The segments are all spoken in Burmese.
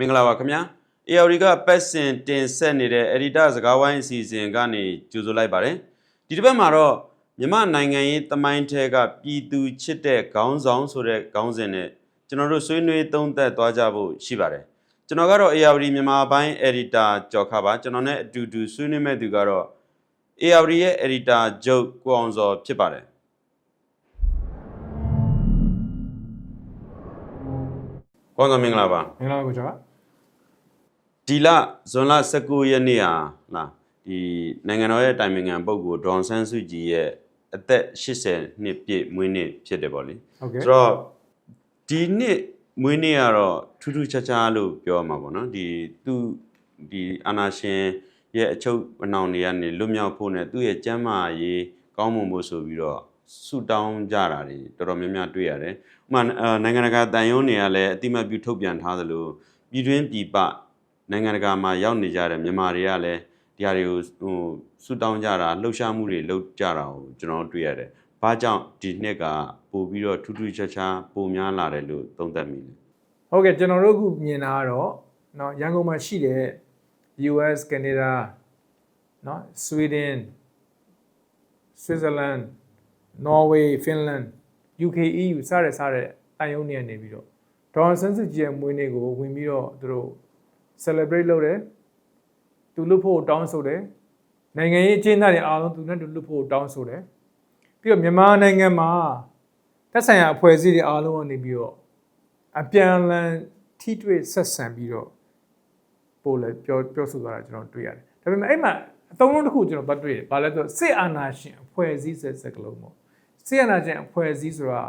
မင်္ဂလာပါခင်ဗျာ AOD ကပတ်စင်တင်ဆက်နေတဲ့ editor စကားဝိုင်းအစီအစဉ်ကနေကြိုဆိုလိုက်ပါတယ်ဒီတစ်ပတ်မှာတော့မြန်မာနိုင်ငံရေးတမိုင်းထဲကပြည်သူချစ်တဲ့ခေါင်းဆောင်ဆိုတဲ့ခေါင်းစဉ်နဲ့ကျွန်တော်တို့ဆွေးနွေးသုံးသပ်သွားကြဖို့ရှိပါတယ်ကျွန်တော်ကတော့ AOD မြန်မာပိုင်း editor ကြော်ခါပါကျွန်တော်နဲ့အတူတူဆွေးနွေးမဲ့သူကတော့ AOD ရဲ့ editor ဂျုတ်ကိုအောင်စောဖြစ်ပါတယ်ကောင်းစောမင်္ဂလာပါမင်္ဂလာပါကိုကျော်က ဒီလဇွန်လ19ရက်နေ့ဟာလားဒီနိုင်ငံတော်ရဲ့တိုင်ပင်ခံပုဂ္ဂိုလ်ဒေါန်ဆန်းစုကြည်ရဲ့အသက်80နှစ်ပြည့်မွေးနေ့ဖြစ်တယ်ပေါ့လေဟုတ်ကဲ့ဆိုတော့ဒီနှစ်မွေးနေ့ကတော့ထူးထူးခြားခြားလို့ပြောရမှာပေါ့နော်ဒီသူဒီအာနာရှင်ရဲ့အချုပ်အနှောင်တွေကနေလွတ်မြောက်ဖို့နဲ့သူ့ရဲ့ကျမ်းမာရေးကောင်းမွန်ဖို့ဆိုပြီးတော့ဆုတောင်းကြတာတွေတော်တော်များများတွေ့ရတယ်ဥပမာအာနိုင်ငံတကာတန်ယုံတွေကလည်းအတိမတ်ပြုထုတ်ပြန်ထားသလိုပြည်တွင်းပြည်ပ နိုင်ငံတကာမှာရောက်နေကြတဲ့မြန်မာတွေကလည်းဒီဟာတွေကိုဟိုဆူတောင်းကြတာလှုပ်ရှားမှုတွေလုပ်ကြတာကိုကျွန်တော်တွေ့ရတယ်။ဘာကြောင့်ဒီနှစ်ကပို့ပြီးတော့ထူးထူးခြားခြားပိုများလာတယ်လို့သုံးသပ်မိလဲ။ဟုတ်ကဲ့ကျွန်တော်တို့အခုမြင်တာကတော့နော်ရန်ကုန်မှာရှိတဲ့ US Canada နော် Sweden Switzerland Norway Finland UK EU စတဲ့စတဲ့တိုင်ယုံတွေနေပြီးတော့ဒေါ်ဆန်းစုကြည်ရဲ့မွေးနေ့ကိုဝင်ပြီးတော့သူတို့ celebrate လုပ်တယ်သူလွတ်ဖို့တောင်းဆိုတယ်နိုင်ငံရေးအကျဉ်းသားတွေအားလုံးသူနဲ့သူလွတ်ဖို့တောင်းဆိုတယ်ပြီးတော့မြန်မာနိုင်ငံမှာသက်ဆိုင်ရာအဖွဲ့အစည်းတွေအားလုံးကနေပြီးတော့အပြန်အလှန်ထိတွေ့ဆက်ဆံပြီးတော့ပို့လဲပြောပြောဆိုသွားတာကျွန်တော်တွေ့ရတယ်။ဒါပေမဲ့အဲ့မှာအသုံးလုံးတစ်ခုကျွန်တော်ပတ်တွေ့တယ်။ဘာလဲဆိုတော့စစ်အာဏာရှင်အဖွဲ့အစည်းဆက်စက်ကလုံးပေါ့။စစ်အာဏာရှင်အဖွဲ့အစည်းဆိုတာ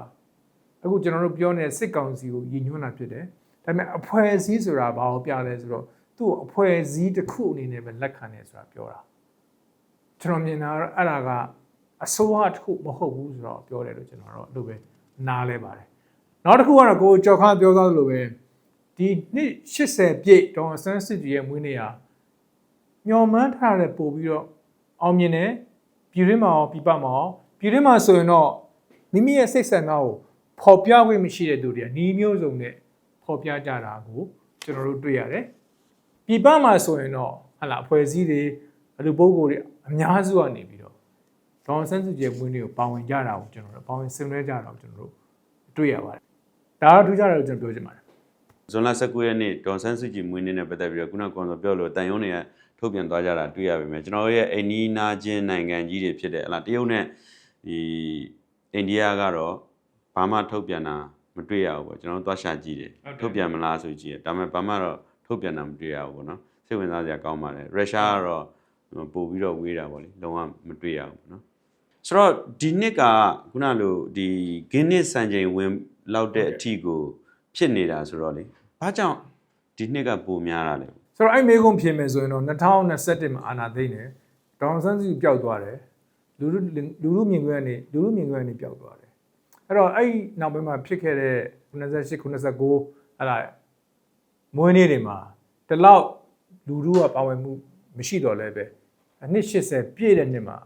အခုကျွန်တော်တို့ပြောနေတဲ့စစ်ကောင်စီကိုရည်ညွှန်းတာဖြစ်တယ်။ ဒါပေမဲ့အဖွဲ့အစည်းဆိုတာဘာကိုပြလဲဆိုတော့သူ့ကိုအဖွဲ့အစည်းတစ်ခုအနေနဲ့ပဲလက်ခံတယ်ဆိုတာပြောတာ။ကျွန်တော်မြင်တာကတော့အဲ့ဒါကအစိုးရတစ်ခုမဟုတ်ဘူးဆိုတော့ပြောတယ်လို့ကျွန်တော်တော့အဲ့လိုပဲနားလဲပါတယ်။နောက်တစ်ခုကတော့ကိုကြော်ခါပြောသားသလိုပဲဒီနှစ်80ပြည့်ဒေါ်ဆန်းစစ်ကြီးရဲ့မွေးနေ့ဟာညော်မှန်းထားတဲ့ပို့ပြီးတော့အောင်မြင်တယ်ပြည်ရင်းမှာရောပြည်ပမှာရောပြည်ရင်းမှာဆိုရင်တော့မိမိရဲ့စိတ်ဆန္ဒကိုဖော်ပြခွင့်မရှိတဲ့သူတွေကနီးမျိုးစုံနဲ့ ဖော်ပြကြတာကိုကျွန်တော်တို့တွေ့ရတယ်ပြည်ပမှာဆိုရင်တော့ဟလာအဖွဲ့အစည်းတွေအလူပုဂ္ဂိုလ်တွေအများစုကနေပြီးတော့ဒေါ်ဆန်းစစ်ကြီးရဲ့မွေးနေ့ကိုပါဝင်ကြတာကိုကျွန်တော်တို့ပါဝင်ဆင်နွှဲကြတာကိုကျွန်တော်တို့တွေ့ရပါတယ်ဒါတော့ထူးခြားတယ်လို့ကျွန်တော်ပြောချင်ပါတယ်။ဇွန်လ19ရက်နေ့ဒေါန်ဆန်းစုကြည်မွေးနေ့နဲ့ပတ်သက်ပြီးတော့ခုနကကောင်းစောပြောလို့တန်ယုံတွေကထုတ်ပြန်သွားကြတာတွေ့ရပါမယ်။ကျွန်တော်တို့ရဲ့အိန္ဒိနာချင်းနိုင်ငံကြီးတွေဖြစ်တဲ့ဟလာတရုတ်နဲ့ဒီအိန္ဒိယကတော့ဘာမှထုတ်ပြန်တာမ တွေ့ရဘူးပေါ့ကျွန်တော်တို့သွားရှာကြည့်တယ်။ထုတ်ပြန်မလားဆိုကြည့်တယ်။ဒါပေမဲ့ဘာမှတော့ထုတ်ပြန်တာမတွေ့ရဘူးပေါ့နော်။စိတ်ဝင်စားစရာကောင်းပါတယ်။ရုရှားကတော့ပို့ပြီးတော့ဝေးတာပေါ့လေ။လုံးဝမတွေ့ရဘူးပေါ့နော်။ဆိုတော့ဒီနှစ်ကခုနလိုဒီဂင်းနစ်စံချိန်ဝင်လောက်တဲ့အထီကိုဖြစ်နေတာဆိုတော့လေဘာကြောင့်ဒီနှစ်ကပိုများတာလဲဆိုတော့အဲ့မေကုံပြင်မယ်ဆိုရင်တော့2021မှာအာနာသိမ့်တယ်ဒေါအောင်ဆန်းစုကြည်ပျောက်သွားတယ်လူလူလူလူမြင်ကွင်းကနေလူလူမြင်ကွင်းကနေပျောက်သွားတယ် အဲ့တော့အဲ့နောက်ပိုင်းမှာဖြစ်ခဲ့တဲ့98 99ဟလာမွေးနေ့တွေမှာဒီလောက်လူလူကပါဝင်မှုမရှိတော့လဲပဲအနှစ်80ပြည့်တဲ့နှစ်မှာ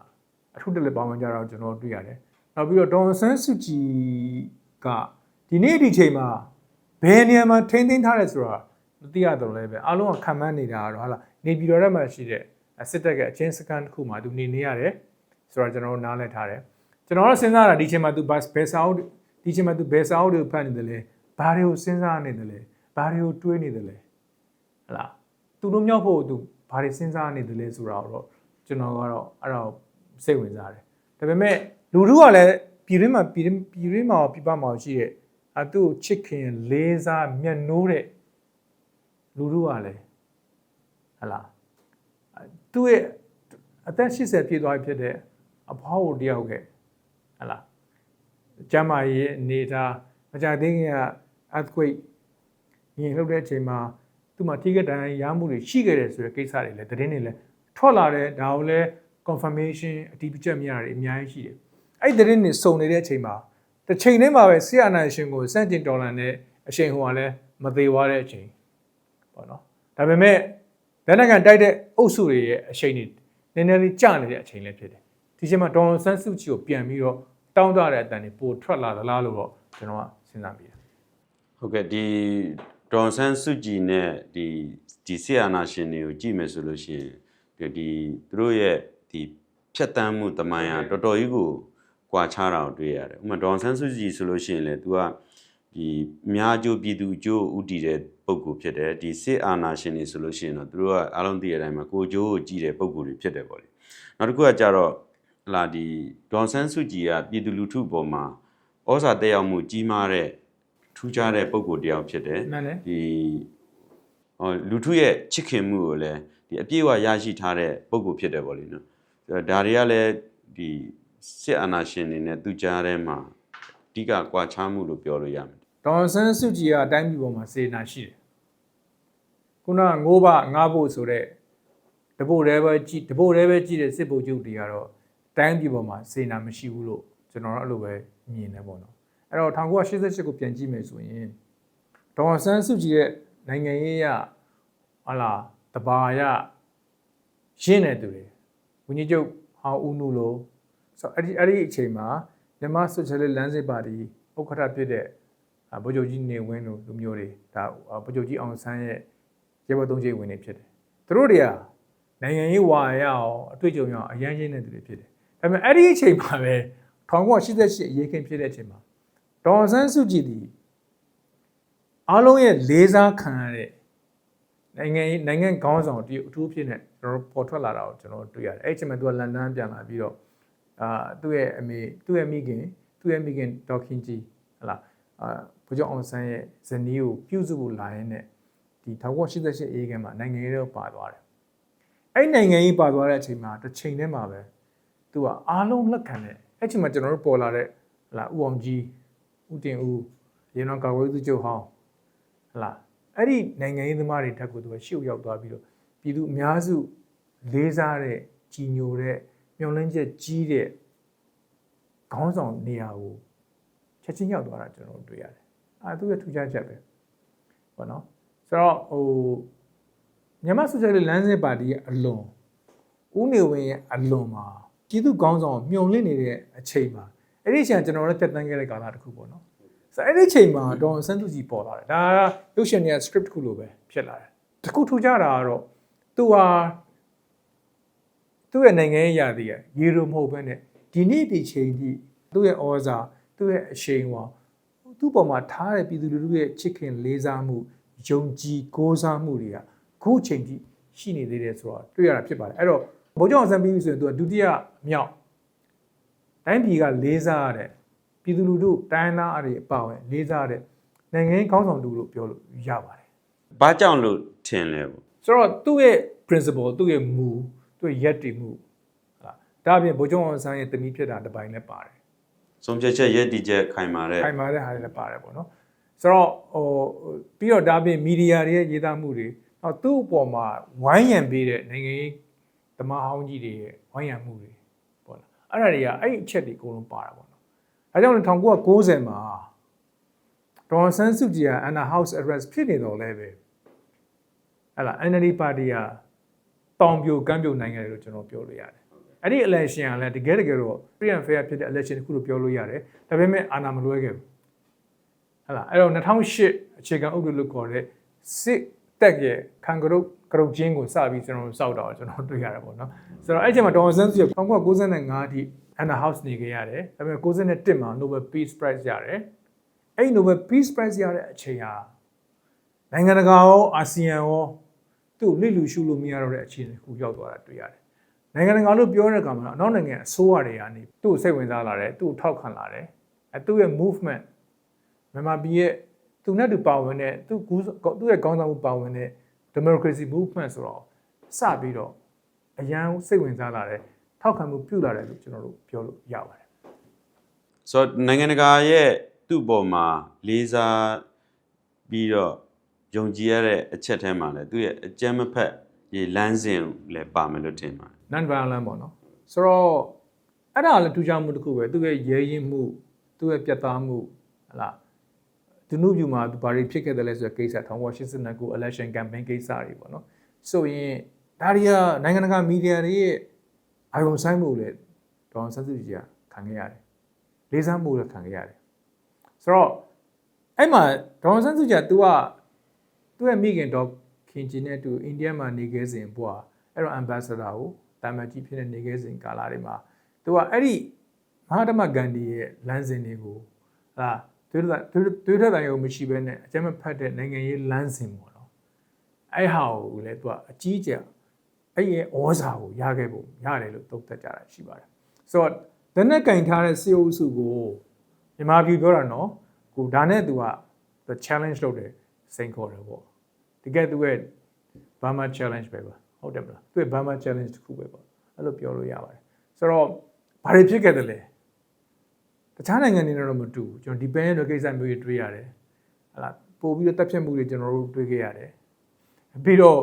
အထုတလည်းပါဝင်ကြတော့ကျွန်တော်တွေ့ရတယ်နောက်ပြီးတော့ဒေါအောင်ဆန်းစုကြည်ကဒီနေ့ဒီချိန်မှာဘယ်နေရာမှာထိန်းသိမ်းထားတယ်ဆိုတာမသိရတော့လဲပဲအားလုံးကခံမှန်းနေတာကတော့ဟာလာနေပြည်တော်ထဲမှာရှိတဲ့စစ်တပ်ကအချင်းစကန်တစ်ခုမှာသူနေနေရတယ်ဆိုတော့ကျွန်တော်တို့နားလည်ထားတယ် ကျွန်တော်တို့စဉ်းစားတာဒီချိန်မှာသူဘတ်ဘယ်စာအုပ်ဒီချိန်မှာသူဘယ်စာအုပ်တွေဖတ်နေတယ်လဲဘာတွေကိုစဉ်းစားနေတယ်လဲဘာတွေကိုတွေးနေတယ်လဲဟလာသူတို့မြောက်ဖို့သူဘာတွေစဉ်းစားနေတယ်လဲဆိုတာတော့ကျွန်တော်ကတော့အဲ့တော့စိတ်ဝင်စားတယ်ဒါပေမဲ့လူတို့ကလည်းပြည်ရင်းမှာပြည်ရင်းပြည်ရင်းမှာပြပမှာရှိတဲ့အသူ့ကိုချစ်ခင်လေးစားမျက်နှိုးတဲ့လူတို့ကလည်းဟလာသူ့ရဲ့အသက်80ပြည့်သွားပြီဖြစ်တဲ့အဖွားကိုတယောက်က ဟလာကျမ်းမာရေးအနေထားမကြသေးခင်က earthquake ညင်လှုပ်တဲ့အချိန်မှာသူ့မှာထိခိုက်ဒဏ်ရာရမှုတွေရှိခဲ့တယ်ဆိုတဲ့ကိစ္စတွေလည်းသတင်းတွေလည်းထွက်လာတယ်ဒါကိုလည်း confirmation အတည်ပြုချက်မရတွေအများကြီးရှိတယ်အဲ့ဒီသတင်းတွေစုံနေတဲ့အချိန်မှာတစ်ချိန်တည်းမှာပဲဆီယနာရှင်ကိုစန့်ကျင်တော်လန်တဲ့အချိန်ဟိုကလည်းမသေးသွားတဲ့အချိန်ပေါ့နော်ဒါပေမဲ့လက်နက်ကန်တိုက်တဲ့အုပ်စုတွေရဲ့အချိန်တွေနည်းနည်းလေးကျနေတဲ့အချိန်လည်းဖြစ်တယ် ဒီချိန်မှာဒေါ်ဆန်းစုကြည်ကိုပြန်ပြီးတော့တောင်းတတဲ့အတန်တွေပိုထွက်လာသလားလို့တော့ကျွန်တော်ကစဉ်းစားမိတယ်ဟုတ်ကဲ့ဒီဒဒေါန်ဆန်းစုကြည်နဲ့ဒီဒီဆီယာနာရှင်တွေကိုကြည့်မယ်ဆိုလို့ရှိရင်ဒီဒီသူတို့ရဲ့ဒီဖြတ်တန်းမှုတမန်ဟာတော်တော်ကြီးကိုကွာခြားတာကိုတွေ့ရတယ်ဥပမာဒေါန်ဆန်းစုကြည်ဆိုလို့ရှိရင်လေ तू ကဒီအများကျိုးပြည်သူအကျိုးဥတည်တဲ့ပုံကူဖြစ်တယ်ဒီစစ်အာဏာရှင်တွေဆိုလို့ရှိရင်တော့သူတို့ကအလုံးသိတဲ့အတိုင်းမှာကိုကျိုးကိုကြည်တဲ့ပုံကူတွေဖြစ်တယ်ပေါ့လေနောက်တစ်ခုကကြတော့ဟ လာဒီဒေါန်ဆန်းစုကြည်ကပြည်သူလူထုပေါ်မှာဩဇာတက်ရောက်မှုကြီးမားတဲ့ထူးခြားတဲ့ပုံကူတစ်ယောက်ဖြစ်တယ်မှန်တယ်ဒီဟောလူထုရဲ့ချစ်ခင်မှုကိုလည်းဒီအပြည့်အဝရရှိထားတဲ့ပုံကူဖြစ်တယ်ပေါ့လေနော်ဆိုတော့ဒါတွေကလည်းဒီစစ်အာဏာရှင်တွေနဲ့သူကြားထဲမှာအဓိကကွာခြားမှုလို့ပြောလို့ရမယ်ဒေါန်ဆန်းစုကြည်ကအတိုင်းပြည်ပေါ်မှာစေနာရှိတယ်ခုနကငိုးဘငါးဖို့ဆိုတော့တပုတ်တည်းပဲကြည့်တပုတ်တည်းပဲကြည့်တဲ့စစ်ဗိုလ်ချုပ်တွေကတော့ တိုင်းပြည်ပေါ်မှာစေနာမရှိဘူးလို့ကျွန်တော်တို့အဲ့လိုပဲမြင်နေပေါ့နော်အဲ့တော့1988ကိုပြန်ကြည့်မယ်ဆိုရင်ဒေါန်ဆန်းစုကြည်ရဲ့နိုင်ငံရေးရဟလာတဘာရရှင်းနေသူတွေဝင်းကြီးချုပ်ဟောင်းဦးနုလို့ဆိုတော့အဲ့ဒီအဲ့ဒီအချိန်မှာမြန်မာဆိုရှယ်လစ်လမ်းစဉ်ပါတီဥက္ကဋ္ဌဖြစ်တဲ့အာဗိုလ်ချုပ်ကြီးနေဝင်းတို့လူမျိုးတွေဒါအာဗိုလ်ချုပ်ကြီးအောင်ဆန်းရဲ့ရဲဘော်သုံးချိတ်ဝင်တွေဖြစ်တယ်သူတို့တွေကနိုင်ငံရေးဝါရအောင်အတွေ့အကြုံရအောင်အရန်ရင်းတဲ့သူတွေဖြစ်တယ် ဒါပေမဲ့အဲ့ဒီအချိန်မှာပဲ1988အရေးခင်းဖြစ်တဲ့အချိန်မှာဒေါ်အောင်ဆန်းစုကြည်ဒီအားလုံးရဲ့လေးစားခံရတဲ့နိုင်ငံရေးနိုင်ငံခေါင်းဆောင်တည်းအထူးဖြစ်နေကျွန်တော်တို့ပေါ်ထွက်လာတာကိုကျွန်တော်တို့တွေ့ရတယ်အဲ့ဒီအချိန်မှာသူကလန်ဒန်ပြန်လာပြီးတော့အာသူ့ရဲ့အမေသူ့ရဲ့မိခင်သူ့ရဲ့မိခင်ဒေါက်ခင်ကြီးဟလာအာဘုကျောင်းအောင်ဆန်းရဲ့ဇနီးကိုပြုစုဖို့လာရင်းနဲ့ဒီ1988အေးကမှာနိုင်ငံရေးတော့ပါသွားတယ်။အဲ့နိုင်ငံရေးပါသွားတဲ့အချိန်မှာတစ်ချိန်တည်းမှာပဲ သူကအားလုံးလက်ခံတဲ့အဲ့ချိန်မှာကျွန်တော်တို့ပေါ်လာတဲ့ဟလာဦးအောင်ကြီးဦးတင်ဦးရေနောင်ကာဝေးသူချုပ်ဟောင်းဟလာအဲ့ဒီနိုင်ငံရေးသမားတွေတက်ကိုသူကရှေ့ရောက်သွားပြီးတော့ပြည်သူအများစုလေးစားတဲ့ကြီးညိုတဲ့မျှော်လင့်ချက်ကြီးတဲ့ခေါင်းဆောင်နေရာကိုချက်ချင်းရောက်သွားတာကျွန်တော်တို့တွေ့ရတယ်။အာသူရဲ့ထူးခြားချက်ပဲ။ပေါ့နော်။ဆိုတော့ဟိုမြန်မာဆိုရှယ်လစ်လမ်းစဉ်ပါတီရဲ့အလွန်ဦးနေဝင်းရဲ့အလွန်မှာ ပြည်သူကောင်းဆောင်မြုံလင့်နေတဲ့အချိန်မှာအဲ့ဒီအချိန်ကကျွန်တော်တို့တက်တန်းခဲ့တဲ့ကာလတစ်ခုပေါ့နော်။ဆိုတော့အဲ့ဒီအချိန်မှာဒေါ်စန်းသူကြီးပေါ်လာတယ်။ဒါကရုပ်ရှင်ရဲ့ script တစ်ခုလိုပဲဖြစ်လာတယ်။တစ်ခုထူးခြားတာကတော့သူဟာသူ့ရဲ့နိုင်ငံရေးရာသီကရေလိုမဟုတ်ဘဲနဲ့ဒီနေ့ဒီချိန်ထိသူ့ရဲ့ဩဇာသူ့ရဲ့အရှိန်ဝါသူ့ပေါ်မှာထားတဲ့ပြည်သူလူထုရဲ့ချစ်ခင်လေးစားမှုယုံကြည်ကိုးစားမှုတွေကခုချိန်ထိရှိနေသေးတယ်ဆိုတော့တွေ့ရတာဖြစ်ပါတယ်အဲ့တော့ ဘိုးကျောင်းဆန်ပြီးပြီဆိုရင်သူကဒုတိယမြောက်တိုင်းပြည်ကလေးစားရတဲ့ပြည်သူလူထုတိုင်းသားအတွေအပါဝင်လေးစားရတဲ့နိုင်ငံရေးခေါင်းဆောင်တူလို့ပြောလို့ရပါတယ်။ဘာကြောင့်လို့ထင်လဲပေါ့ဆိုတော့သူ့ရဲ့ principle သူ့ရဲ့မူသူ့ရဲ့ယက်တည်မှုဟာဒါအပြင်ဘိုးကျောင်းအောင်ဆန်းရဲ့တနည်းဖြစ်တာတစ်ပိုင်းလည်းပါတယ်။ဆုံးဖြတ်ချက်ရည်တည်ချက်ခိုင်မာတဲ့ခိုင်မာတဲ့ဟာတွေလည်းပါတယ်ပေါ့နော်ဆိုတော့ဟိုပြီးတော့ဒါပြင်မီဒီယာတွေရဲ့ရေးသားမှုတွေနောက်သူ့အပေါ်မှာဝိုင်းရံပေးတဲ့နိုင်ငံရေး ဓမ္မဟောင်းကြီးတွေရဲ့ဝိုင်းရံမှုတွေပေါ့လားအဲ့ဒါတွေကအဲ့ဒီအချက်တွေအကုန်လုံးပါတာပေါ့နော်ဒါကြောင့်လည်း1990မှာဒေါ်ဆန်းစုကြည်က Anna House Arrest ဖြစ်နေတော့လဲပဲဟဲ့လား NLD ပါတီကတောင်ပြိုကမ်းပြိုနိုင်ငံတယ်လို့ကျွန်တော်ပြောလို့ရတယ်အဲ့ဒီ election ကလည်းတကယ်တကယ်တော့ free and fair ဖြစ်တဲ့ election တစ်ခုလို့ပြောလို့ရတယ်ဒါပေမဲ့အာဏာမလွဲခဲ့ဘူးဟလာအဲ့တော့2008အခြေခံဥပဒေလို့ခေါ်တဲ့စစ်တက်ရဲ့ခံကရုတ် ကရုတ်ချင်းကိုစပြီးကျွန်တော်တို့စောက်တော့ကျွန်တော်တွေ့ရတယ်ပေါ့နော်ဆိုတော့အဲ့ချိန်မှာဒေါ်ဆန်းစုကြည်1995အထိ Anna House နေခဲ့ရတယ်ဒါပေမဲ့91မှာ Nobel Peace Prize ရတယ်အဲ့ Nobel Peace Prize ရတဲ့အချိန်ဟာနိုင်ငံတကာရောအာဆီယံရောသူ့လိလူရှုလို့မရတော့တဲ့အခြေအနေတစ်ခုရောက်သွားတာတွေ့ရတယ်နိုင်ငံတကာလို့ပြောတဲ့အခါမှာတော့အနောက်နိုင်ငံအစိုးရတွေကနေသူ့ကိုစိတ်ဝင်စားလာတယ်သူ့ကိုထောက်ခံလာတယ်အဲသူ့ရဲ့ movement မြန်မာပြည်ရဲ့သူနဲ့တူပါဝင်တဲ့သူကူးသူ့ရဲ့ကောင်းဆောင်မှုပါဝင်တဲ့ democracy movement ဆိုတော့စပြီးတော့အရန်စိတ်ဝင်စားလာတယ်ထောက်ခံမှုပြုလာတယ်လို့ကျွန်တော်တို့ပြောလို့ရပါတယ်။ဆိုတော့နိုင်ငံတကာရဲ့သူ့ပေါ်မှာလေးစားပြီးတော့ယုံကြည်ရတဲ့အချက်ထဲမှာလည်းသူ့ရဲ့အကြမ်းမဖက်ရေလမ်းစဉ်လည်းပါမယ်လို့ထင်ပါတယ် non violent ပေါ့နော်ဆိုတော့အဲ့ဒါလည်းထူးခြားမှုတစ်ခုပဲသူ့ရဲ့ရဲရင်မှုသူ့ရဲ့ပြတ်သားမှုဟလာ သူနုပြူမှာသူဘာတွေဖြစ်ခဲ့တယ်လဲဆိုတဲ့ကိစ္စ1989 election campaign ကိစ္စတွေပေါ့နော်ဆိုရင်ဒါတွေကနိုင်ငံတကာမီဒီယာတွေရဲ့အာရုံစိုက်မှုလည်းဒေါအောင်ဆန်းစုကြည်ကခံခဲ့ရတယ်လေးစားမှုလည်းခံခဲ့ရတယ်ဆိုတော့အဲ့မှာဒေါအောင်ဆန်းစုကြည်က तू ကသူ့ရဲ့မိခင်တော့ခင်ဂျီနဲ့တူအိန္ဒိယမှာနေခဲ့စဉ်ဘွာအဲ့တော့ ambassador ကိုတာမန်ကြီးဖြစ်နေနေခဲ့စဉ်ကာလတွေမှာသူကအဲ့ဒီမဟာတမဂန္ဒီရဲ့လမ်းစဉ်တွေကိုဟာ သွေးထသွေးထတိုင်ရုံမရှိဘဲနဲ့အကျမ်းမဖတ်တဲ့နိုင်ငံရေးလမ်းစဉ်ပေါ့နော်အဲ့ဟာကိုလည်းသူကအကြီးကျယ်အဲ့ရဲ့ဩဇာကိုရခဲ့ဖို့ရတယ်လို့သုံးသပ်ကြတာရှိပါတယ်ဆိုတော့လက်နဲ့ကင်ထားတဲ့စေအုပ်စုကိုမြန်မာပြည်ပြောတာနော်ကိုဒါနဲ့သူက the challenge လုပ်တယ်စိန်ခေါ်တယ်ပေါ့တကယ်သူရဲ့ Burma challenge ပဲပါဟုတ်တယ်မလားသူရဲ့ Burma challenge တစ်ခုပဲပေါ့အဲ့လိုပြောလို့ရပါတယ်ဆိုတော့ဘာတွေဖြစ်ခဲ့တယ်လဲ တခြားနိုင်ငံတွေနဲ့တော့မတူဘူးကျွန်တော်ဒီ pen ရဲ့ကိစ္စမျိုးတွေတွေ့ရတယ်ဟလာပို့ပြီးတော့တက်ဖြတ်မှုတွေကျွန်တော်တို့တွေ့ခဲ့ရတယ်ပြီးတော့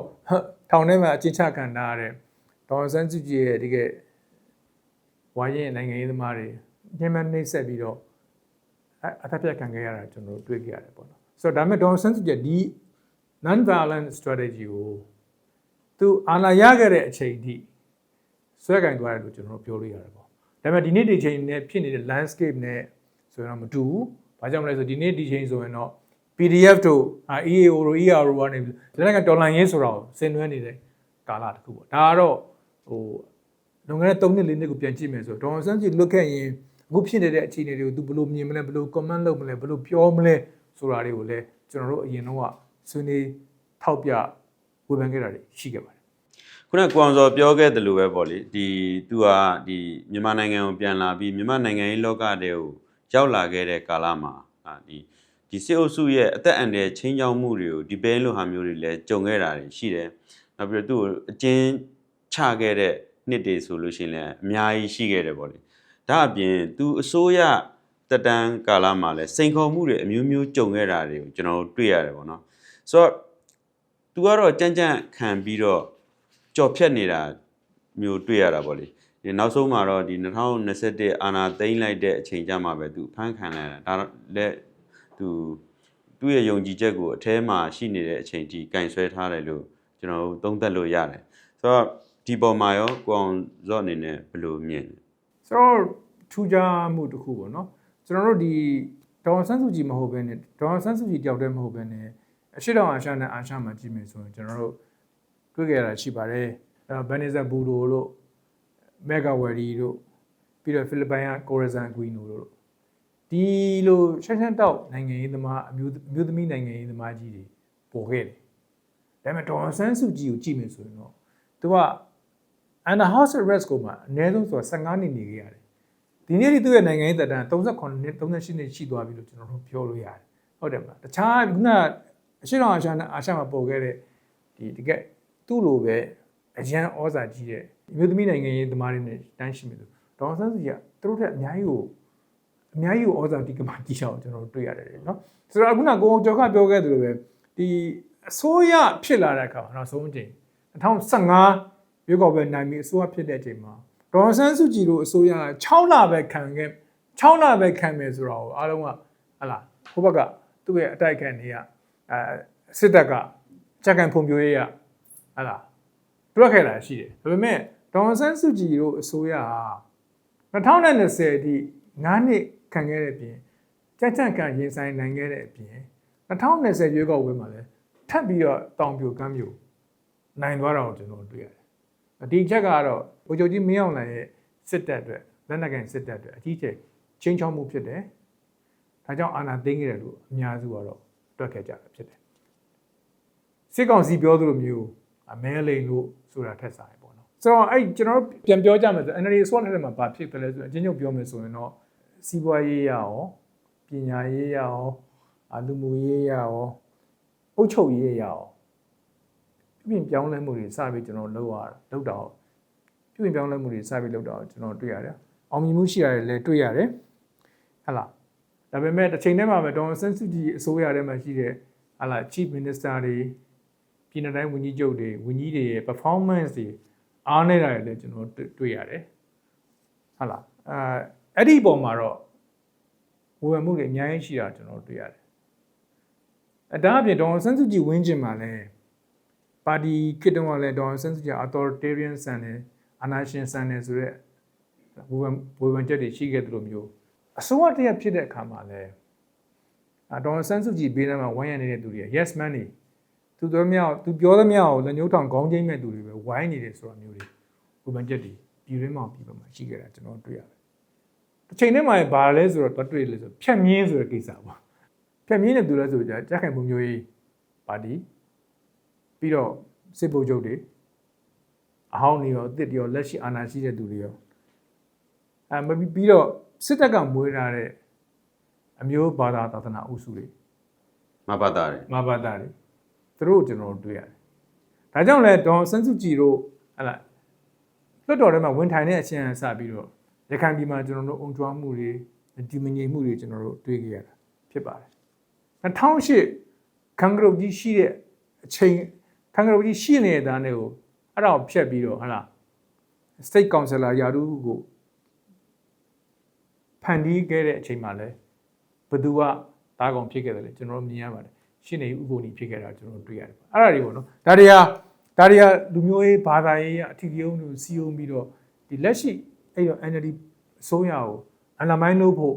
ထောင်ထဲမှာအချင်းချခံထားရတဲ့ဒေါ်ဆန်းစုကြည်ရဲ့တကယ်ဝါရင်နိုင်ငံရေးသမားတွေညှဉ်းပန်းနှိပ်စက်ပြီးတော့အထက်ပြတ်ခံခဲ့ရတာကျွန်တော်တို့တွေ့ခဲ့ရတယ်ပေါ့နော်ဆိုတော့ဒါမဲ့ဒေါ်ဆန်းစုကြည်ဒီ non violent strategy ကိုသူအာဏာရခဲ့တဲ့အချိန်ထိဆွဲကင်သွားတယ်လို့ကျွန်တော်တို့ပြောလို့ရတယ်ပေါ့ ဒါပေမဲ့ဒီနေ့ဒီချိန်နဲ့ဖြစ်နေတဲ့ landscape နဲ့ဆိုရင်တော့မတူဘူးဘာကြောင့်လဲဆိုဒီနေ့ဒီချိန်ဆိုရင်တော့ PDF တို့ EAO တို့ ERO ကနေလက်နက်ကတော်လန်ရေးဆိုတာကိုဆင်နွှဲနေတဲ့ကာလတစ်ခုပေါ့ဒါကတော့ဟိုလွန်ခဲ့တဲ့3နှစ်4နှစ်ကိုပြန်ကြည့်မယ်ဆိုတော့ဒေါ်ဆန်းကြည်လွတ်ခဲ့ရင်အခုဖြစ်နေတဲ့အခြေအနေတွေကိုသူဘယ်လိုမြင်မလဲဘယ်လို comment လုပ်မလဲဘယ်လိုပြောမလဲဆိုတာတွေကိုလည်းကျွန်တော်တို့အရင်တော့ဆွေးနွေးထောက်ပြဝေဖန်ခဲ့တာတွေရှိခဲ့ပါတယ် ခုနကကွန်စော်ပြောခဲ့တယ်လို့ပဲပေါ့လေဒီသူကဒီမြန်မာနိုင်ငံကိုပြန်လာပြီးမြန်မာနိုင်ငံရေးလောကတဲ့ကိုရောက်လာခဲ့တဲ့ကာလမှာအာဒီဒီစစ်အုပ်စုရဲ့အသက်အန္တရာယ်ချင်းချောင်းမှုတွေကိုဒီဘဲလိုဟာမျိုးတွေလည်းကြုံခဲ့တာတွေရှိတယ်နောက်ပြီးတော့သူ့ကိုအကျဉ်းချခဲ့တဲ့နှစ်တွေဆိုလို့ရှိရင်လည်းအများကြီးရှိခဲ့တယ်ပေါ့လေဒါအပြင်သူအစိုးရတက်တန်းကာလမှာလည်းစိန်ခေါ်မှုတွေအမျိုးမျိုးကြုံခဲ့တာတွေကိုကျွန်တော်တို့တွေ့ရတယ်ပေါ့နော်ဆိုတော့ तू ကတော့ကြမ်းကြမ်းခံပြီးတော့ ကြော်ဖြတ်နေတာမျိုးတွေ့ရတာပေါ့လေဒီနောက်ဆုံးမှာတော့ဒီ2021အာနာသိမ့်လိုက်တဲ့အချိန်ကြမှာပဲ तू ဖမ်းခံလိုက်တာဒါတော့လက် तू သူ့ရဲ့ယုံကြည်ချက်ကိုအထဲမှာရှိနေတဲ့အချိန်ထိကင်ဆွဲထားတယ်လို့ကျွန်တော်တို့သုံးသပ်လို့ရတယ်ဆိုတော့ဒီပေါ်မှာရောကိုအောင်ဇော့အနေနဲ့ဘယ်လိုမြင်လဲဆိုတော့ထူးခြားမှုတစ်ခုပေါ့နော်ကျွန်တော်တို့ဒီဒေါ်ဆန်းစုကြည်မဟုတ်ဘဲနဲ့ဒေါ်ဆန်းစုကြည်တယောက်တည်းမဟုတ်ဘဲနဲ့အရှိတောင်အာရှနဲ့အာရှမှာကြည့်မယ်ဆိုရင်ကျွန်တော်တို့ တွေ့ကြရတာရှိပါတယ်အဲတော့ဘန်နီဇာဘူဒိုတို့မက်ဂါဝယ်ရီတို့ပြီးတော့ဖိလစ်ပိုင်ကကိုရဇန်ဂွီနိုတို့ဒီလိုရှမ်းရှမ်းတောက်နိုင်ငံရေးသမားအမျိုးအမျိုးသမီးနိုင်ငံရေးသမားကြီးတွေပေါ်ခဲ့တယ်ဒါပေမဲ့ဒေါ်ဆန်းစုကြည်ကိုကြည့်မယ်ဆိုရင်တော့သူက under house arrest ကိုမှအနည်းဆုံးဆိုတာ15နှစ်နေခဲ့ရတယ်ဒီနေ့ဒီသူ့ရဲ့နိုင်ငံရေးသက်တမ်း38နှစ်38နှစ်ရှိသွားပြီလို့ကျွန်တော်တို့ပြောလို့ရတယ်ဟုတ်တယ်မလားတခြားခုနအရှိတော်အာရှနဲ့အာရှမှာပေါ်ခဲ့တဲ့ဒီတကယ် သူ့လိုပဲအရန်ဩဇာကြီးတဲ့အမျိုးသမီးနိုင်ငံရေးသမားတွေနဲ့တိုင်းရှိမိလို့ဒေါ်ဆန်းစီကသူတို့ထက်အများကြီးကိုအများကြီးကိုဩဇာတိကမှကြီးအောင်ကျွန်တော်တို့တွေ့ရတယ်နော်ဆိုတော့ခုနကကိုအောင်ကျော်ခပြောခဲ့သလိုပဲဒီအစိုးရဖြစ်လာတဲ့အခါမှာနောက်ဆုံးအချိန်2015ရွေးကောက်ပွဲနိုင်ပြီအစိုးရဖြစ်တဲ့အချိန်မှာဒေါ်ဆန်းစုကြည်တို့အစိုးရက6လပဲခံခဲ့6လပဲခံမယ်ဆိုတော့အားလုံးကဟလာဟိုဘက်ကသူ့ရဲ့အတိုက်ခံတွေကအဲစစ်တပ်ကချက်ကန်ဖွံ့ဖြိုးရေးက ဟလာတွက်ခဲ့တာရှိတယ်ဒါပေမဲ့ဒေါ်ဆန်းစုကြည်တို့အစိုးရဟာ2020အထိ9နှစ်ခံခဲ့တဲ့အပြင်ကြက်ကြက်ကန်ရင်ဆိုင်နိုင်ခဲ့တဲ့အပြင်2020ရွေးကောက်ပွဲမှာလည်းထပ်ပြီးတော့တောင်ပြိုကမ်းပြိုနိုင်သွားတာကိုကျွန်တော်တွေ့ရတယ်ဒီချက်ကတော့ဗိုလ်ချုပ်ကြီးမင်းအောင်လှိုင်ရဲ့စစ်တပ်အတွက်လက်နက်ကန်စစ်တပ်အတွက်အကြီးကျယ်ချင်းချောင်းမှုဖြစ်တယ်ဒါကြောင့်အာဏာသိမ်းခဲ့တယ်လို့အများစုကတော့တွက်ခဲ့ကြတာဖြစ်တယ်စစ်ကောင်စီပြောသလိုမျိုး အမဲလိန်လို့ဆိုတာထက်ဆိုင်ပေါ့နော်ဆိုတော့အဲ့ကျွန်တော်တို့ပြန်ပြောကြမယ်ဆို NLD အစိုးရနဲ့မှာဘာဖြစ်တယ်လဲဆိုတော့အချင်းချင်းပြောမယ်ဆိုရင်တော့စီးပွားရေးရရောပညာရေးရရောအလူမှုရေးရရောအုပ်ချုပ်ရေးရရောပြင်ပြောင်းလဲမှုတွေစပြီးကျွန်တော်လုပ်ရလုပ်တော့ပြင်ပြောင်းလဲမှုတွေစပြီးလုပ်တော့ကျွန်တော်တွေ့ရတယ်အောင်မြင်မှုရှိရတယ်လည်းတွေ့ရတယ်ဟဟလားဒါပေမဲ့တစ်ချိန်တည်းမှာပဲဒေါ်ဆန်းစုကြည်အစိုးရထဲမှာရှိတဲ့ဟလာ chief minister တွေ ပြည်내တိုင်းဝန်ကြီးချုပ်တွေဝန်ကြီးတွေရဲ့ performance တွေအားနေတာတွေလည်းကျွန်တော်တွေ့ရတယ်ဟုတ်လားအဲအဲ့ဒီပုံမှာတော့ဝယ်မှုတွေအများကြီးရှိတာကျွန်တော်တွေ့ရတယ်အဒါအပြင်ဒေါ်ဆန်းစုကြည်ဝင်းကျင်မှာလည်းပါတီကစ်တုံးကလည်းဒေါ်ဆန်းစုကြည် authoritarian ဆန်တယ်အာဏာရှင်ဆန်တယ်ဆိုတော့ဝယ်ဝယ်ချက်တွေရှိခဲ့တယ်လို့မျိုးအစိုးရတရက်ဖြစ်တဲ့အခါမှာလည်းဒေါ်ဆန်းစုကြည်ဘေးနားမှာဝိုင်းရနေတဲ့သူတွေက yes man တွေ သူပြောမြသူပြောသမျှကိုလက်ညှိုးထောင်ခေါင်းချင်းမဲ့သူတွေပဲဝိုင်းနေတယ်ဆိုတာမျိုးတွေဝေဖန်ချက်တွေပြည်ရင်းမှာပြည်ပမှာရှိခဲ့တာကျွန်တော်တွေ့ရတယ်တစ်ချိန်တည်းမှာဘာလဲဆိုတော့တွေ့လဲဆိုဖြတ်မြင်းဆိုတဲ့ကိစ္စပေါ့ဖြတ်မြင်းနဲ့သူလဲဆိုကြကြက်ခိုင်ပုံမျိုးကြီးပါတီပြီးတော့စစ်ဗိုလ်ချုပ်တွေအဟောင်းတွေရောအစ်စ်တွေရောလက်ရှိအာဏာရှိတဲ့သူတွေရောအဲမပြီးပြီးတော့စစ်တပ်ကမွေးထားတဲ့အမျိုးဘာသာသာသနာအုပ်စုတွေမပတ်တာတယ်မဘာသာတွေ သူတို့ကိုကျွန်တော်တို့တွေ့ရတယ်။ဒါကြောင့်လဲဒေါ်စန်းစုကြည်တို့ဟလာလွတ်တော်ထဲမှာဝင်ထိုင်တဲ့အချင်းအစပြီးတော့ရခိုင်ပြည်မှာကျွန်တော်တို့အုံကြွားမှုတွေဒီမငြိမ်မှုတွေကျွန်တော်တို့တွေ့ခဲ့ရတာဖြစ်ပါတယ်။2008ခံကရုပ်ကြီးရှိတဲ့အချိန်ခံကရုပ်ကြီးရှိနေတဲ့သားတွေကိုအဲ့ဒါကိုဖျက်ပြီးတော့ဟလာ state councilor ယာရုကိုဖန်တီးခဲ့တဲ့အချိန်မှာလဲဘသူကတားကောင်ဖြစ်ခဲ့တယ်လေကျွန်တော်တို့မြင်ရပါတယ် ရှင်းနေဥပုံကြီးဖြစ်ခဲ့တာကျွန်တော်တို့တွေ့ရတယ်ပေါ့အဲ့ဒါတွေပေါ့နော်ဒါတွေကဒါတွေကလူမျိုးရေးဘာသာရေးအထီးကျုံတို့စီယုံပြီးတော့ဒီလက်ရှိအဲ့တော့ NLD အစိုးရကိုအလမိုင်းလို့ဖို့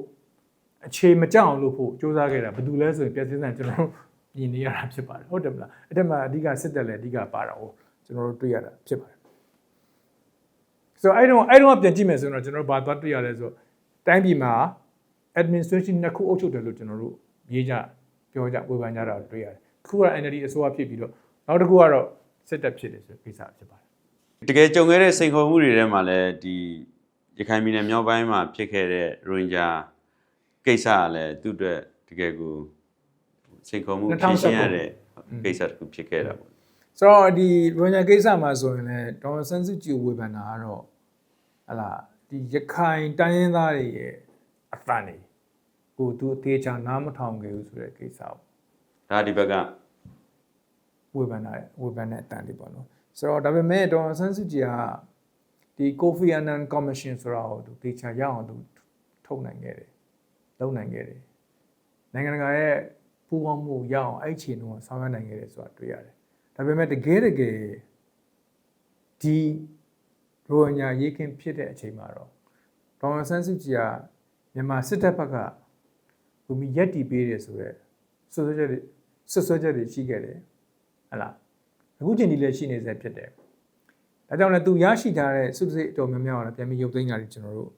အခြေမကြောက်အောင်လို့ဖို့စ조사ခဲ့တာဘယ်သူလဲဆိုရင်ပြည့်စည်စံကျွန်တော်တို့မြင်နေရတာဖြစ်ပါတယ်ဟုတ်တယ်မလားအဲ့ဒါမှအဓိကစစ်တပ်လည်းအဓိကပါတာကိုကျွန်တော်တို့တွေ့ရတာဖြစ်ပါတယ်ဆိုတော့အဲ့တော့အဲ့တော့ပြန်ကြည့်မယ်ဆိုတော့ကျွန်တော်တို့ဘာသွားတွေ့ရလဲဆိုတော့တိုင်းပြည်မှာ administration နှစ်ခုအုပ်ချုပ်တယ်လို့ကျွန်တော်တို့ရေးကြ ပြောကြဝေဖန်ကြတာတွေ့ရတယ်။တစ်ခုက NLD အစိုးရဖြစ်ပြီးတော့နောက်တစ်ခုကတော့စစ်တပ်ဖြစ်တယ်ဆိုတဲ့ကိစ္စဖြစ်ပါတယ်တကယ်ကြုံခဲ့တဲ့စိန်ခေါ်မှုတွေထဲမှာလည်းဒီရခိုင်ပြည်နယ်မြောက်ပိုင်းမှာဖြစ်ခဲ့တဲ့ရိုဟင်ဂျာကိစ္စကလည်းသူ့အတွက်တကယ်ကိုစိန်ခေါ်မှုဖြစ်ရှင်းရတဲ့ကိစ္စတစ်ခုဖြစ်ခဲ့တာပေါ့။ဆိုတော့ဒီရိုညာကိစ္စမှာဆိုရင်လည်းဒေါ်ဆန်းစုကြည်ဝေဖန်တာကတော့ဟလာဒီရခိုင်တိုင်းရင်းသားတွေရဲ့အတန်တွေ ကိုသူအသေးချာနားမထောင်ခဲ့ဘူးဆိုတဲ့ကိစ္စပေါ့ဒါဒီဘက်ကဝေဖန်တာဝေဖန်တဲ့အတန်တွေပေါ့နော်ဆိုတော့ဒါပေမဲ့ဒေါ်ဆန်းစုကြည်ကဒီကိုဖီအန်နန်ကော်မရှင်ဆိုတာကိုသူတေချာရအောင်သူထုတ်နိုင်ခဲ့တယ်လုပ်နိုင်ခဲ့တယ်နိုင်ငံတကာရဲ့ပူးပေါင်းမှုရအောင်အဲ့ဒီအချိန်တုန်းကဆောင်ရွက်နိုင်ခဲ့တယ်ဆိုတာတွေ့ရတယ်ဒါပေမဲ့တကယ်တကယ်ဒီရိုဟင်ဂျာရေးခင်းဖြစ်တဲ့အချိန်မှာတော့ဒေါ်ဆန်းစုကြည်ကမြန်မာစစ်တပ်ဘက်က ဘူမီရက်တီပေးတယ်ဆိုတော့ဆွဆွချက်တွေဆွဆွချက်တွေရှိခဲ့တယ်ဟတ်လားအခုချိန်ဒီလည်းရှိနေစေဖြစ်တယ်ဒါကြောင့်လည်းသူရရှိထားတဲ့စုစည်းအတော်များများကလည်းပြန်ပြီးရုပ်သိမ်းကြတယ်ကျွန်တော်တို့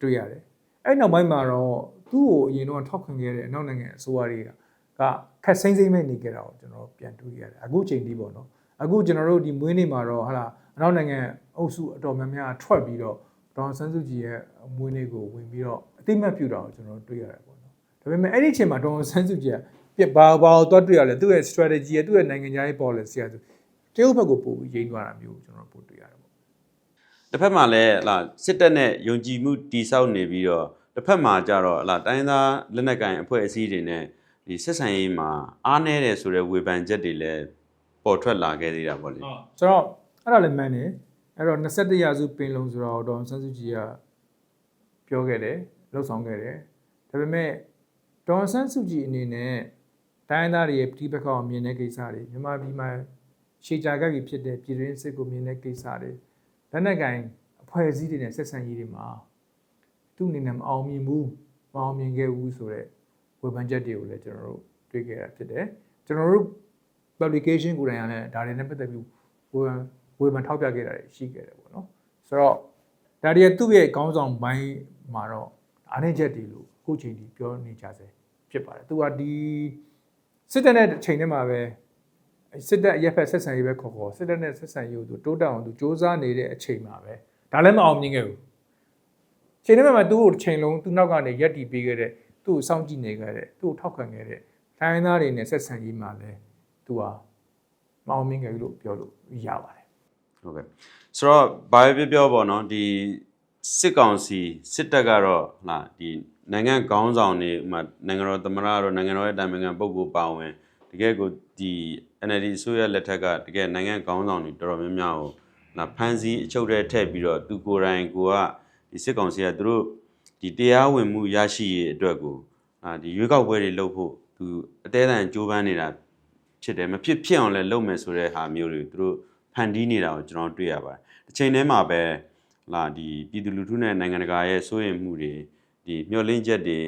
တွေ့ရတယ်အဲ့နောက်ပိုင်းမှာတော့သူ့ကိုအရင်တော့ထောက်ခံခဲ့တဲ့အနောက်နိုင်ငံအစိုးရတွေကကခက်စိမ့်စိမ့်မဲ့နေကြတာကိုကျွန်တော်ပြန်တွေ့ရတယ်အခုချိန်ဒီပေါ့နော်အခုကျွန်တော်တို့ဒီမွေးနေ့မှာတော့ဟာလားအနောက်နိုင်ငံအုပ်စုအတော်များများထွက်ပြီးတော့ဒေါန်ဆန်းစုကြည်ရဲ့မွေးနေ့ကိုဝင်ပြီးတော့အတိမတ်ပြုတာကိုကျွန်တော်တို့တွေ့ရတယ်ပေါ့နော် ဒါပေမဲ့အဲ့ဒီအချိန်မှာဒေါန်ဆန်းစုကြည်ကပြဘာဘာကိုတွတ်တွေ့ရလဲသူ့ရဲ့ strategy ရဲ့သူ့ရဲ့နိုင်ငံခြားရေး policy ကသူတရုတ်ဘက်ကိုပို့ပြီးရင်းသွားတာမျိုးကိုကျွန်တော်တို့ပို့တွေ့ရတယ်ပေါ့တစ်ဖက်မှာလည်းဟလာစစ်တပ်နဲ့ယုံကြည်မှုတိဆောက်နေပြီးတော့တစ်ဖက်မှာကြတော့ဟလာတိုင်းသားလက်နက်ကိုင်အဖွဲ့အစည်းတွေနဲ့ဒီဆက်ဆံရေးမှာအားနည်းတယ်ဆိုတဲ့ဝေဖန်ချက်တွေလည်းပေါ်ထွက်လာခဲ့သေးတာပေါ့လေဆိုတော့အဲ့ဒါလည်းမှန်တယ်အဲ့တော့21ရာစုပင်လုံဆိုတော့ဒေါန်ဆန်းစုကြည်ကပြောခဲ့တယ်လှုပ်ဆောင်ခဲ့တယ်ဒါပေမဲ့ ဒေါန်ဆန်းစုကြည်အနေနဲ့တိုင်းသားတွေရဲ့ပြည်ပကောက်မြင်တဲ့ကိစ္စတွေမြန်မာပြည်မှာရှေ့ကြာခဲ့ပြီဖြစ်တဲ့ပြည်တွင်းစစ်ကိုမြင်တဲ့ကိစ္စတွေလက်နက်ကင်အဖွဲ့အစည်းတွေနဲ့ဆက်ဆံရေးတွေမှာသူ့အနေနဲ့မအောင်မြင်ဘူးမအောင်မြင်ခဲ့ဘူးဆိုတော့ဝေဖန်ချက်တွေကိုလည်းကျွန်တော်တို့တွေ့ခဲ့ရဖြစ်တယ်ကျွန်တော်တို့ publication ကိုယ်တိုင်ကလည်းဒါတွေနဲ့ပတ်သက်ပြီးဝေဖန်ဝေဖန်ထောက်ပြခဲ့တာတွေရှိခဲ့တယ်ပေါ့နော်ဆိုတော့ဒါတွေကသူ့ရဲ့ခေါင်းဆောင်ပိုင်းမှာတော့အားနည်းချက်တွေလို့အ ခုချိန်ထိပြောနေကြစေဖြစ်ပါတယ်သူကဒီစစ်တပ်နဲ့ချိန်ထဲမှာပဲစစ်တပ်ရက်ဖက်ဆက်ဆံရေးပဲခေါ်ခေါ်စစ်တပ်နဲ့ဆက်ဆံရေးကိုသူတိုးတက်အောင်သူစ조사နေတဲ့အချိန်မှာပဲဒါလည်းမအောင်မြင်ခဲ့ဘူးချိန်ထဲမှာသူ့ကိုတစ်ချိန်လုံးသူ့နောက်ကနေရက်တီပေးခဲ့တဲ့သူ့ကိုစောင့်ကြည့်နေခဲ့တဲ့သူ့ကိုထောက်ခံခဲ့တဲ့တိုင်းသားတွေနဲ့ဆက်ဆံရေးမှာလည်းသူဟာမအောင်မြင်ခဲ့ဘူးလို့ပြောလို့ရပါတယ်ဟုတ်ကဲ့ဆိုတော့ဘာပဲပြောပြောပေါ့နော်ဒီစစ်ကောင်စီစစ်တပ်ကတော့ဟလာဒီ နိုင်ငံခေါင်းဆောင်တွေဥပမာနိုင်ငံတော်သမ္မတတို့နိုင်ငံတော်ရဲ့တာမန်ခံပုဂ္ဂိုလ်ပါဝင်တကယ်ကိုဒီ NLD အစိုးရလက်ထက်ကတကယ်နိုင်ငံခေါင်းဆောင်တွေတော်တော်များများကိုလာဖမ်းဆီးအချုပ်ထဲထည့်ပြီးတော့သူကိုယ်တိုင်ကိုကဒီစစ်ကောင်စီကသူတို့ဒီတရားဝင်မှုရရှိရေးအတွက်ကိုအာဒီရွေးကောက်ပွဲတွေလုပ်ဖို့သူအသေးအံကြိုးပမ်းနေတာဖြစ်တယ်မဖြစ်ဖြစ်အောင်လည်းလုပ်မယ်ဆိုတဲ့ဟာမျိုးတွေသူတို့ဖန်တီးနေတာကိုကျွန်တော်တွေ့ရပါတယ်တစ်ချိန်တည်းမှာပဲလာဒီပြည်သူလူထုနဲ့နိုင်ငံတကာရဲ့စိုးရိမ်မှုတွေ ဒီမျှော်လင့်ချက်တွေ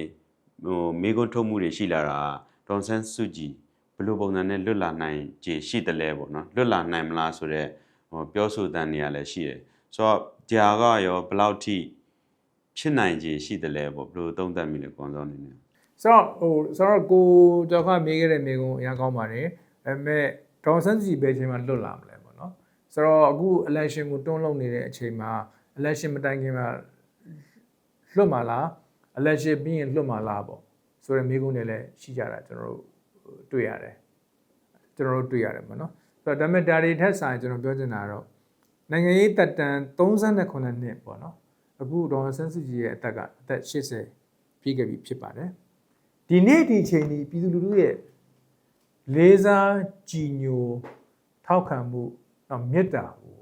ဟိုမေးခွန်းထုတ်မှုတွေရှိလာတာဒေါန်ဆန်းစုကြည်ဘယ်လိုပုံစံနဲ့လွတ်လာနိုင်ခြေရှိတယ်လဲပေါ့နော်လွတ်လာနိုင်မလားဆိုတော့ဟိုပြောဆိုတန်နေရလည်းရှိတယ်ဆိုတော့ကြာကရောဘယ်လောက်ထိဖြစ်နိုင်ခြေရှိတယ်လဲပေါ့ဘယ်လိုသုံးသပ်မိလဲကွန်စောအနေနဲ့ဆိုတော့ဟိုဆိုတော့ကိုကျော်ခမေးခဲ့တဲ့မေကုံအရင်ကောင်းပါတယ်ဒါပေမဲ့ဒေါန်ဆန်းစီဘယ်ချိန်မှလွတ်လာမလဲပေါ့နော်ဆိုတော့အခု election ကိုတွန်းလှုပ်နေတဲ့အချိန်မှာ election မတိုင်ခင်မှာလွတ်မှာလား election ပြီးရင်လွတ်မှာလားပေါ့ဆိုတော့မေကုံတွေလည်းရှိကြတာကျွန်တော်တို့တွေ့ရတယ်ကျွန်တော်တို့တွေ့ရတယ်ပေါ့နော်ဆိုတော့ဒါပေမဲ့ဒါတွေထက်ဆိုင်ကျွန်တော်ပြောချင်တာကတော့နိုင်ငံရေးတက်တန်38နှစ်ပေါ့နော်အခုဒေါန်ဆန်းစုကြည်ရဲ့အသက်ကအသက်80ပြည့်ခဲ့ပြီဖြစ်ပါတယ်ဒီနေ့ဒီချိန်ဒီပြည်သူလူထုရဲ့လေးစားကြည်ညိုထောက်ခံမှုတော့မေတ္တာကို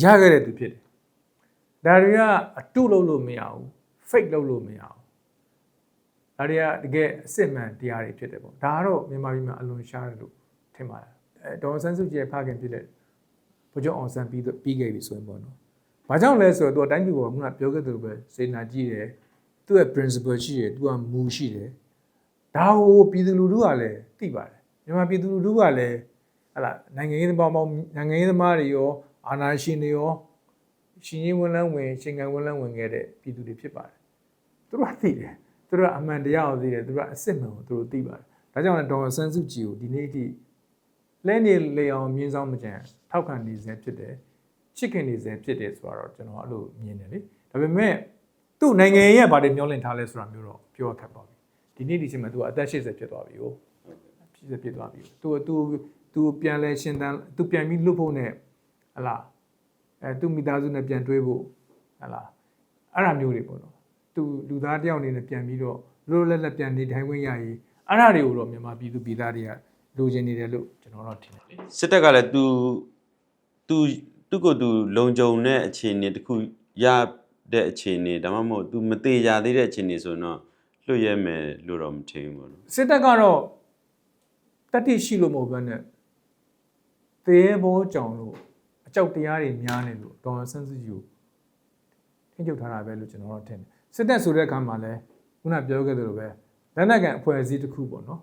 ရခဲ့တဲ့သူဖြစ်တယ်။ဒါတွေကအတုလုပ်လို့မရဘူး fake လုပ်လို့မရဘူး။ဒါတွေကတကယ်အစစ်မှန်တရားတွေဖြစ်တယ်ပေါ့။ဒါကတော့မြန်မာပြည်မှာအလွန်ရှားတယ်လို့ထင်ပါတယ်။အဲဒေါ်ဆန်းစုကြည်ရဲ့ဖခင်ဖြစ်တဲ့ဘုကျော်အောင်ဆန်းပြီးပြီးခဲ့ပြီဆိုရင်ပေါ့နော်။ဘာကြောင့်လဲဆိုတော့သူကတိုင်းပြည်ပေါ်ကခုနပြောခဲ့သလိုပဲစေနာကြည့်တယ်။သူ့ရဲ့ principle ရှိတယ်သူကမူရှိတယ်ဒါဟိုပြည်သူလူထုကလည်းသိပါတယ်မြန်မာပြည်သူလူထုကလည်းဟလာနိုင်ငံရေးသမားပေါင်းနိုင်ငံရေးသမားတွေရောအာဏာရှင်တွေရောရှင်ရင်ဝန်လန်းဝင်ရှင်ကန်ဝန်လန်းဝင်ခဲ့တဲ့ပြည်သူတွေဖြစ်ပါတယ် သူတို့ကသိတယ်သူတို့ကအမှန်တရားကိုသိတယ်သူတို့ကအစစ်မှန်ကိုသူတို့သိပါတယ်ဒါကြောင့်လည်းဒေါ်ဆန်းစုကြည်ကိုဒီနေ့အထိလဲနေလေအောင်မြင်းဆောင်မကြံထောက်ခံနေစေဖြစ်တယ်ချစ်ခင်နေစေဖြစ်တယ်ဆိုတော့ကျွန်တော်အဲ့လိုမြင်တယ်လေဒါပေမဲ့သူ့နိုင်ငံရေးကဘာတွေမျောလင့်ထားလဲဆိုတာမျိုးတော့ပြောရခက်ပါပြီဒီနေ့ဒီချိန်မှာသူကအသက်80ဖြစ်သွားပြီဟို80ဖြစ်သွားပြီသူသူသူပြန်လဲရှင်တန်းသူပြန်ပြီးလွတ်ဖို့နဲ့ဟလာအဲသူမိသားစုနဲ့ပြန်တွေးဖို့ဟလာအဲ့ဒါမျိုးတွေပေါ့နော် သူလူသားတယောက်အနေနဲ့ပြန်ပြီးတော့လွတ်လွတ်လပ်လပ်ပြန်နေထိုင်ခွင့်ရရင်အဲ့ဒါတွေကိုတော့မြန်မာပြည်သူပြည်သားတွေကလိုချင်နေတယ်လို့ကျွန်တော်တော့ထင်တယ်လေစစ်တပ်ကလည်းသူသူသူ့ကိုယ်သူလုံခြုံတဲ့အခြေအနေတစ်ခုရတဲ့အခြေအနေဒါမှမဟုတ် तू မသေးရသေးတဲ့အခြေအနေဆိုတော့လွတ်ရဲမယ်လို့တော့မထင်ဘူးပေါ့နော်စစ်တပ်ကတော့တတိရှိလို့မဟုတ်ဘဲနဲ့သေဘောကြောင်လို့အကြောက်တရားတွေများနေလို့ဒေါ်ဆန်းစုကြည်ကိုထိန်းချုပ်ထားတာပဲလို့ကျွန်တော်တော့ထင်တယ် စစ်တပ်ဆိုတဲ့အခါမှာလည်းခုနပြောခဲ့သလိုပဲလက်နက်ကန်အဖွဲ့အစည်းတစ်ခုပေါ့နော်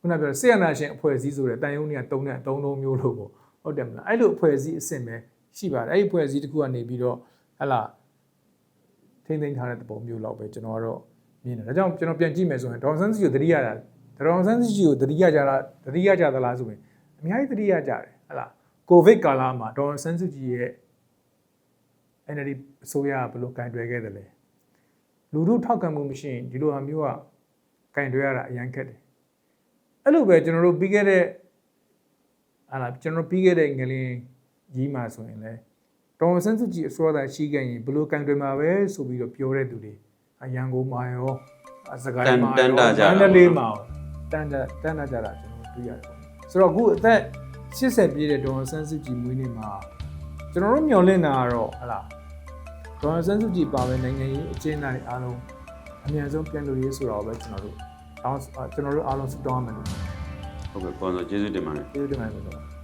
ခုနပြောဆီယနာရှင်အဖွဲ့အစည်းဆိုတဲ့တန်ယုံတွေကတုံးတဲ့အတုံးလုံးမျိုးလို့ပေါ့ဟုတ်တယ်မလားအဲ့လိုအဖွဲ့အစည်းအဆင့်ပဲရှိပါတယ်အဲ့ဒီအဖွဲ့အစည်းတစ်ခုကနေပြီးတော့ဟလာထိမ့်သိမ်းထားတဲ့သဘောမျိုးလောက်ပဲကျွန်တော်ကတော့မြင်တယ်ဒါကြောင့်ကျွန်တော်ပြန်ကြည့်မယ်ဆိုရင်ဒေါ်ဆန်းစုကြည်ကိုသတိရတာဒေါ်ဆန်းစုကြည်ကိုသတိရကြတာသတိရကြသလားဆိုရင်အများကြီးသတိရကြတယ်ဟလာကိုဗစ်ကာလမှာဒေါ်ဆန်းစုကြည်ရဲ့ NLD အစိုးရကဘယ်လိုကင်တွယ်ခဲ့တယ်လဲ လူတို့ထောက်ခံမှုမရှိရင်ဒီလိုဟာမျိုးကကင်တွယ်ရတာအရင်ခက်တယ်အဲ့လိုပဲကျွန်တော်တို့ပြီးခဲ့တဲ့ဟာလာကျွန်တော်တို့ပြီးခဲ့တဲ့ငလင်းကြီးမှာဆိုရင်လဲဒေါ်ဆန်းစုကြည်အစိုးရရှိခဲ့ရင်ဘယ်လိုကင်တွယ်မှာပဲဆိုပြီးတော့ပြောတဲ့သူတွေအရန်ကုန်မှာရောအစကိုင်းမှာရောမန္တလေးမှာရောတန်တတန်တကြတာကျွန်တော်တွေ့ရတယ်ပေါ့ဆိုတော့အခုအသက်80ပြည့်တဲ့ဒေါ်ဆန်းစုကြည်မွေးနေ့မှာကျွန်တော်တို့မျှော်လင့်တာကတော့ဟလာ ဒေါ်ဆန်းစုကြည်ပါပဲနိုင်ငံရေးအကျဉ်းသားတွေအားလုံးအများဆုံးပြန်လို့ရေးဆိုတော့ပဲကျွန်တော်တို့အောင်းကျွန်တော်တို့အားလုံးစတောင်းရမယ်လို့ဟုတ်ကဲ့ကွန်စောကျေးဇူးတင်ပါတယ်ကျေးဇူးတင်ပါတယ်ဆိုတော့